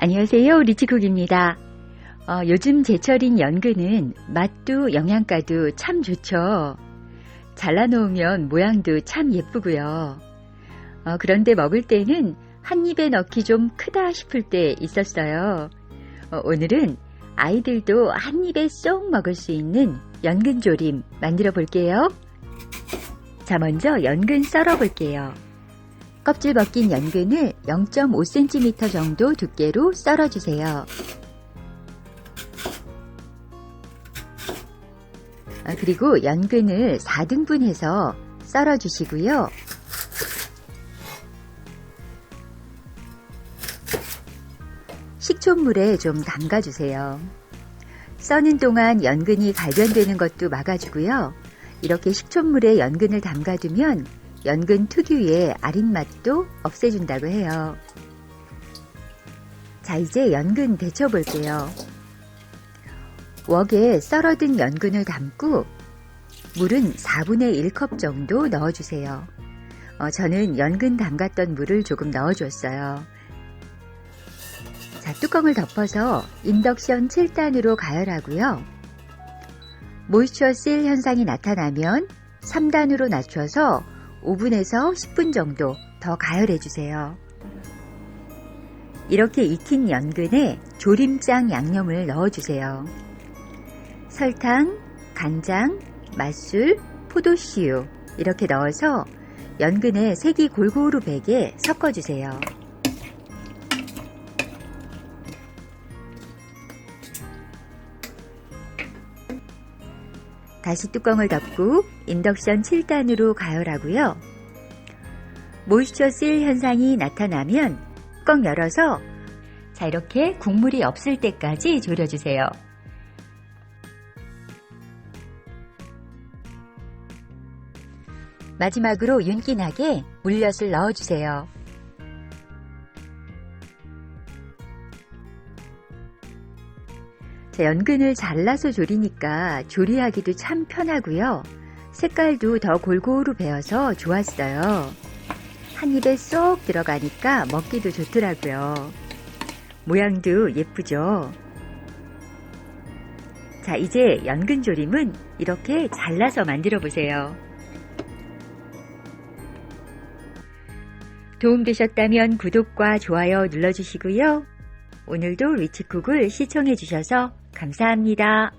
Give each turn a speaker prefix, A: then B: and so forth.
A: 안녕하세요. 리치쿡입니다. 어, 요즘 제철인 연근은 맛도 영양가도 참 좋죠. 잘라놓으면 모양도 참 예쁘고요. 어, 그런데 먹을 때는 한 입에 넣기 좀 크다 싶을 때 있었어요. 어, 오늘은 아이들도 한 입에 쏙 먹을 수 있는 연근조림 만들어 볼게요. 자, 먼저 연근 썰어 볼게요. 껍질 벗긴 연근을 0.5cm 정도 두께로 썰어주세요. 아, 그리고 연근을 4등분해서 썰어주시고요. 식초물에 좀 담가주세요. 써는 동안 연근이 갈변되는 것도 막아주고요. 이렇게 식초물에 연근을 담가두면 연근 특유의 아린 맛도 없애준다고 해요. 자, 이제 연근 데쳐 볼게요. 웍에 썰어둔 연근을 담고 물은 4분의 1컵 정도 넣어주세요. 어, 저는 연근 담갔던 물을 조금 넣어줬어요. 자, 뚜껑을 덮어서 인덕션 7단으로 가열하고요. 모이처 실 현상이 나타나면 3단으로 낮춰서 5분에서 10분 정도 더 가열해 주세요. 이렇게 익힌 연근에 조림장 양념을 넣어 주세요. 설탕, 간장, 맛술, 포도씨유 이렇게 넣어서 연근에 색이 골고루 배게 섞어 주세요. 다시 뚜껑을 덮고 인덕션 7단으로 가열하고요. 모이스처 실 현상이 나타나면 뚜껑 열어서 자 이렇게 국물이 없을 때까지 졸여주세요. 마지막으로 윤기나게 물엿을 넣어주세요. 연근을 잘라서 조리니까 조리하기도 참 편하고요. 색깔도 더 골고루 배어서 좋았어요. 한 입에 쏙 들어가니까 먹기도 좋더라고요. 모양도 예쁘죠? 자, 이제 연근 조림은 이렇게 잘라서 만들어 보세요. 도움되셨다면 구독과 좋아요 눌러주시고요. 오늘도 리치쿡을 시청해 주셔서 감사합니다.